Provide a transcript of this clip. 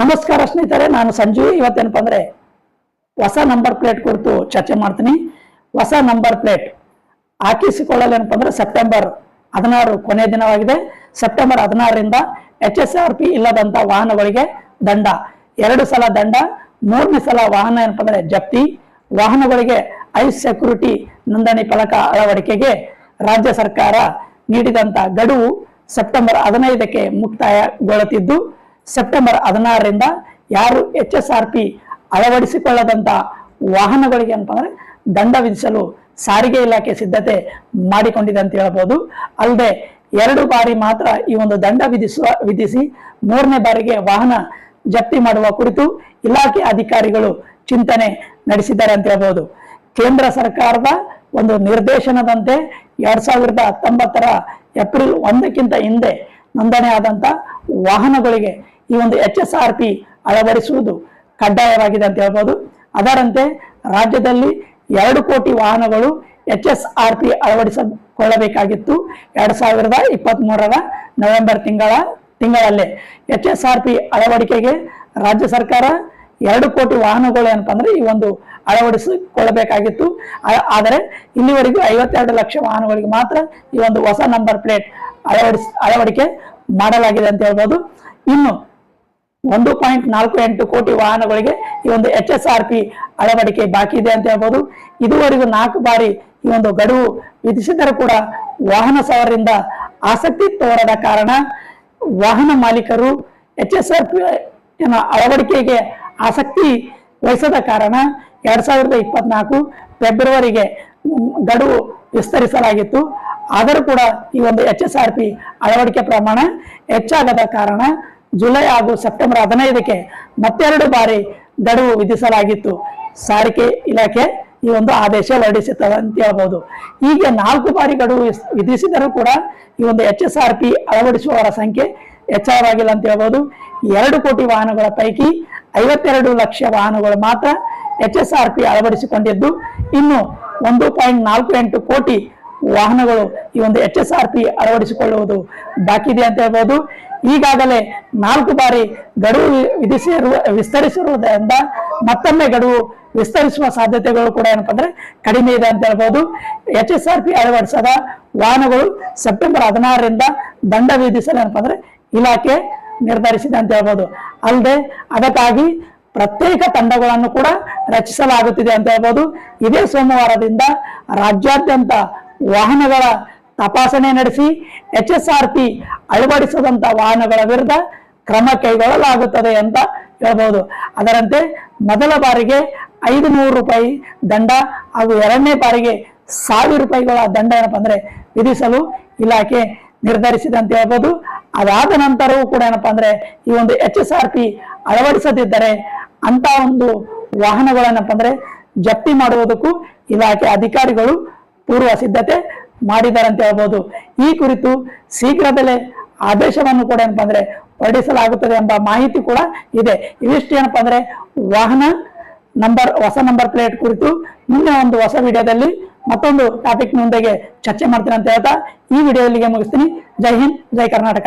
ನಮಸ್ಕಾರ ಸ್ನೇಹಿತರೆ, ನಾನು ಸಂಜು. ಇವತ್ತೇನಪ್ಪ ಅಂದ್ರೆ ಹೊಸ ನಂಬರ್ ಪ್ಲೇಟ್ ಕುರಿತು ಚರ್ಚೆ ಮಾಡ್ತೀನಿ. ಹೊಸ ನಂಬರ್ ಪ್ಲೇಟ್ ಹಾಕಿಸಿಕೊಳ್ಳಲು ಏನಪ್ಪ ಅಂದ್ರೆ ಸೆಪ್ಟೆಂಬರ್ ಹದಿನಾರು ಕೊನೆ ದಿನವಾಗಿದೆ. ಸೆಪ್ಟೆಂಬರ್ ಹದಿನಾರರಿಂದ ಎಚ್ ಎಸ್ ಆರ್ ಪಿ ಇಲ್ಲದಂತ ವಾಹನಗಳಿಗೆ ದಂಡ. ಎರಡು ಸಲ ದಂಡ, ಮೂರನೇ ಸಲ ವಾಹನ ಏನಪ್ಪ ಅಂದ್ರೆ ಜಪ್ತಿ. ವಾಹನಗಳಿಗೆ ಐ ಸೆಕ್ಯೂರಿಟಿ ನೋಂದಣಿ ಫಲಕ ಅಳವಡಿಕೆಗೆ ರಾಜ್ಯ ಸರ್ಕಾರ ನೀಡಿದಂತ ಗಡುವು ಸೆಪ್ಟೆಂಬರ್ ಹದಿನೈದಕ್ಕೆ ಮುಕ್ತಾಯಗೊಳ್ಳುತ್ತಿದ್ದು ಸೆಪ್ಟೆಂಬರ್ ಹದಿನಾರರಿಂದ ಯಾರು ಎಚ್ ಎಸ್ ಆರ್ ಪಿ ಅಳವಡಿಸಿಕೊಳ್ಳದಂತ ವಾಹನಗಳಿಗೆ ಅಂತಂದ್ರೆ ದಂಡ ವಿಧಿಸಲು ಸಾರಿಗೆ ಇಲಾಖೆ ಸಿದ್ಧತೆ ಮಾಡಿಕೊಂಡಿದೆ ಅಂತ ಹೇಳ್ಬೋದು. ಅಲ್ಲದೆ ಎರಡು ಬಾರಿ ಮಾತ್ರ ಈ ಒಂದು ದಂಡ ವಿಧಿಸುವ, ವಿಧಿಸಿ ಮೂರನೇ ಬಾರಿಗೆ ವಾಹನ ಜಪ್ತಿ ಮಾಡುವ ಕುರಿತು ಇಲಾಖೆ ಅಧಿಕಾರಿಗಳು ಚಿಂತನೆ ನಡೆಸಿದ್ದಾರೆ ಅಂತ ಹೇಳ್ಬೋದು. ಕೇಂದ್ರ ಸರ್ಕಾರದ ಒಂದು ನಿರ್ದೇಶನದಂತೆ ಎರಡ್ ಸಾವಿರದ ಹತ್ತೊಂಬತ್ತರ ಏಪ್ರಿಲ್ ಒಂದಕ್ಕಿಂತ ಹಿಂದೆ ನೋಂದಣಿ ಆದಂತ ವಾಹನಗಳಿಗೆ ಈ ಒಂದು ಎಚ್ ಎಸ್ ಆರ್ ಪಿ ಅಳವಡಿಸುವುದು ಕಡ್ಡಾಯವಾಗಿದೆ ಅಂತ ಹೇಳ್ಬೋದು. ಅದರಂತೆ ರಾಜ್ಯದಲ್ಲಿ ಎರಡು ಕೋಟಿ ವಾಹನಗಳು ಎಚ್ ಎಸ್ ಆರ್ ಪಿ ಅಳವಡಿಸಿಕೊಳ್ಳಬೇಕಾಗಿತ್ತು. ಎರಡು ಸಾವಿರದ ಇಪ್ಪತ್ತ್ ಮೂರರ ನವೆಂಬರ್ ತಿಂಗಳ, ತಿಂಗಳಲ್ಲೇ ಎಚ್ ಎಸ್ ಆರ್ ಪಿ ಅಳವಡಿಕೆಗೆ ರಾಜ್ಯ ಸರ್ಕಾರ ಎರಡು ಕೋಟಿ ವಾಹನಗಳು ಏನಪ್ಪ ಅಂದ್ರೆ ಈ ಒಂದು ಅಳವಡಿಸಿಕೊಳ್ಳಬೇಕಾಗಿತ್ತು. ಆದರೆ ಇಲ್ಲಿವರೆಗೂ ಐವತ್ತೆರಡು ಲಕ್ಷ ವಾಹನಗಳಿಗೆ ಮಾತ್ರ ಈ ಒಂದು ಹೊಸ ನಂಬರ್ ಪ್ಲೇಟ್ ಅಳವಡಿಸ್, ಅಳವಡಿಕೆ ಮಾಡಲಾಗಿದೆ ಅಂತ ಹೇಳ್ಬೋದು. ಇನ್ನು ಒಂದು ಪಾಯಿಂಟ್ ನಾಲ್ಕು ಎಂಟು ಕೋಟಿ ವಾಹನಗಳಿಗೆ ಈ ಒಂದು ಎಚ್ ಎಸ್ ಆರ್ ಪಿ ಅಳವಡಿಕೆ ಬಾಕಿ ಇದೆ ಅಂತ ಹೇಳ್ಬೋದು. ಇದುವರೆಗೂ ನಾಲ್ಕು ಬಾರಿ ಈ ಒಂದು ಗಡುವು ವಿಧಿಸಿದರೂ ಕೂಡ ವಾಹನ ಸವಾರರಿಂದ ಆಸಕ್ತಿ ತೋರದ ಕಾರಣ ವಾಹನ ಮಾಲೀಕರು ಎಚ್ ಎಸ್ ಆರ್ ಪಿ ಅಳವಡಿಕೆಗೆ ಆಸಕ್ತಿ ವಹಿಸದ ಕಾರಣ ಎರಡ್ ಸಾವಿರದ ಇಪ್ಪತ್ನಾಲ್ಕು ಫೆಬ್ರವರಿಗೆ ಗಡುವು ವಿಸ್ತರಿಸಲಾಗಿತ್ತು. ಆದರೂ ಕೂಡ ಈ ಒಂದು ಎಚ್ ಎಸ್ ಆರ್ ಪಿ ಅಳವಡಿಕೆ ಪ್ರಮಾಣ ಹೆಚ್ಚಾಗದ ಕಾರಣ ಜುಲೈ ಹಾಗೂ ಸೆಪ್ಟೆಂಬರ್ ಹದಿನೈದಕ್ಕೆ ಮತ್ತೆರಡು ಬಾರಿ ಗಡುವು ವಿಧಿಸಲಾಗಿತ್ತು. ಸಾರಿಗೆ ಇಲಾಖೆ ಈ ಒಂದು ಆದೇಶ ಹೊರಡಿಸುತ್ತದೆ ಅಂತ ಹೇಳ್ಬೋದು. ಹೀಗೆ ನಾಲ್ಕು ಬಾರಿ ಗಡುವು ವಿಧಿಸಿದರೂ ಕೂಡ ಈ ಒಂದು ಎಚ್ ಎಸ್ ಆರ್ ಪಿ ಅಳವಡಿಸುವವರ ಸಂಖ್ಯೆ ಹೆಚ್ಚಳವಾಗಿಲ್ಲ ಅಂತ ಹೇಳ್ಬೋದು. ಎರಡು ಕೋಟಿ ವಾಹನಗಳ ಪೈಕಿ ಐವತ್ತೆರಡು ಲಕ್ಷ ವಾಹನಗಳು ಮಾತ್ರ ಎಚ್ ಎಸ್ ಆರ್ ಪಿ ಅಳವಡಿಸಿಕೊಂಡಿದ್ದು. ಇನ್ನು ಒಂದು ಪಾಯಿಂಟ್ ನಾಲ್ಕು ಎಂಟು ಕೋಟಿ ವಾಹನಗಳು ಈ ಒಂದು ಎಚ್ ಎಸ್ ಆರ್ ಪಿ ಅಳವಡಿಸಿಕೊಳ್ಳುವುದು ಬಾಕಿದೆ ಅಂತ ಹೇಳ್ಬೋದು. ಈಗಾಗಲೇ ನಾಲ್ಕು ಬಾರಿ ಗಡುವು ವಿಧಿಸಿರುವ, ವಿಸ್ತರಿಸಿರುವುದರಿಂದ ಮತ್ತೊಮ್ಮೆ ಗಡುವು ವಿಸ್ತರಿಸುವ ಸಾಧ್ಯತೆಗಳು ಕೂಡ ಏನಪ್ಪ ಅಂದ್ರೆ ಕಡಿಮೆ ಇದೆ ಅಂತ ಹೇಳ್ಬೋದು. ಎಚ್ ಎಸ್ ಆರ್ ಪಿ ಅಳವಡಿಸದ ವಾಹನಗಳು ಸೆಪ್ಟೆಂಬರ್ ಹದಿನಾರರಿಂದ ದಂಡ ವಿಧಿಸಲು ಏನಪ್ಪ ಅಂದ್ರೆ ಇಲಾಖೆ ನಿರ್ಧರಿಸಿದೆ ಅಂತ ಹೇಳ್ಬೋದು. ಅಲ್ಲದೆ ಅದಕ್ಕಾಗಿ ಪ್ರತ್ಯೇಕ ತಂಡಗಳನ್ನು ಕೂಡ ರಚಿಸಲಾಗುತ್ತಿದೆ ಅಂತ ಹೇಳ್ಬೋದು. ಇದೇ ಸೋಮವಾರದಿಂದ ರಾಜ್ಯಾದ್ಯಂತ ವಾಹನಗಳ ತಪಾಸಣೆ ನಡೆಸಿ ಎಚ್ ಎಸ್ ಆರ್ ಪಿ ಅಳವಡಿಸದಂತ ವಾಹನಗಳ ವಿರುದ್ಧ ಕ್ರಮ ಕೈಗೊಳ್ಳಲಾಗುತ್ತದೆ ಅಂತ ಹೇಳ್ಬೋದು. ಅದರಂತೆ ಮೊದಲ ಬಾರಿಗೆ ಐದು ನೂರು ರೂಪಾಯಿ ದಂಡ ಹಾಗೂ ಎರಡನೇ ಬಾರಿಗೆ ಸಾವಿರ ರೂಪಾಯಿಗಳ ದಂಡ ಏನಪ್ಪ ಅಂದ್ರೆ ವಿಧಿಸಲು ಇಲಾಖೆ ನಿರ್ಧರಿಸಿದೆ ಅಂತ ಹೇಳ್ಬೋದು. ಅದಾದ ನಂತರವೂ ಕೂಡ ಏನಪ್ಪಾ ಅಂದ್ರೆ ಈ ಒಂದು ಎಚ್ ಎಸ್ ಆರ್ ಪಿ ಅಳವಡಿಸದಿದ್ದರೆ ಅಂತ ಒಂದು ವಾಹನಗಳೇನಪ್ಪ ಅಂದ್ರೆ ಜಪ್ತಿ ಮಾಡುವುದಕ್ಕೂ ಇಲಾಖೆ ಅಧಿಕಾರಿಗಳು ಪೂರ್ವ ಸಿದ್ಧತೆ ಮಾಡಿದ್ದಾರೆ ಅಂತ ಹೇಳ್ಬೋದು. ಈ ಕುರಿತು ಶೀಘ್ರದಲ್ಲೇ ಆದೇಶವನ್ನು ಕೂಡ ಏನಪ್ಪ ಅಂದ್ರೆ ಹೊರಡಿಸಲಾಗುತ್ತದೆ ಎಂಬ ಮಾಹಿತಿ ಕೂಡ ಇದೆ. ಇವಿಷ್ಟು ಏನಪ್ಪಾ ಅಂದ್ರೆ ವಾಹನ ನಂಬರ್, ಹೊಸ ನಂಬರ್ ಪ್ಲೇಟ್ ಕುರಿತು ಮುಂದೆ ಒಂದು ಹೊಸ ವಿಡಿಯೋದಲ್ಲಿ ಮತ್ತೊಂದು ಟಾಪಿಕ್ ಮುಂದೆಗೆ ಚರ್ಚೆ ಮಾಡ್ತೀನಿ ಅಂತ ಹೇಳ್ತಾ ಈ ವಿಡಿಯೋ ಇಲ್ಲಿಗೆ ಮುಗಿಸ್ತೀನಿ. ಜೈ ಹಿಂದ್, ಜೈ ಕರ್ನಾಟಕ.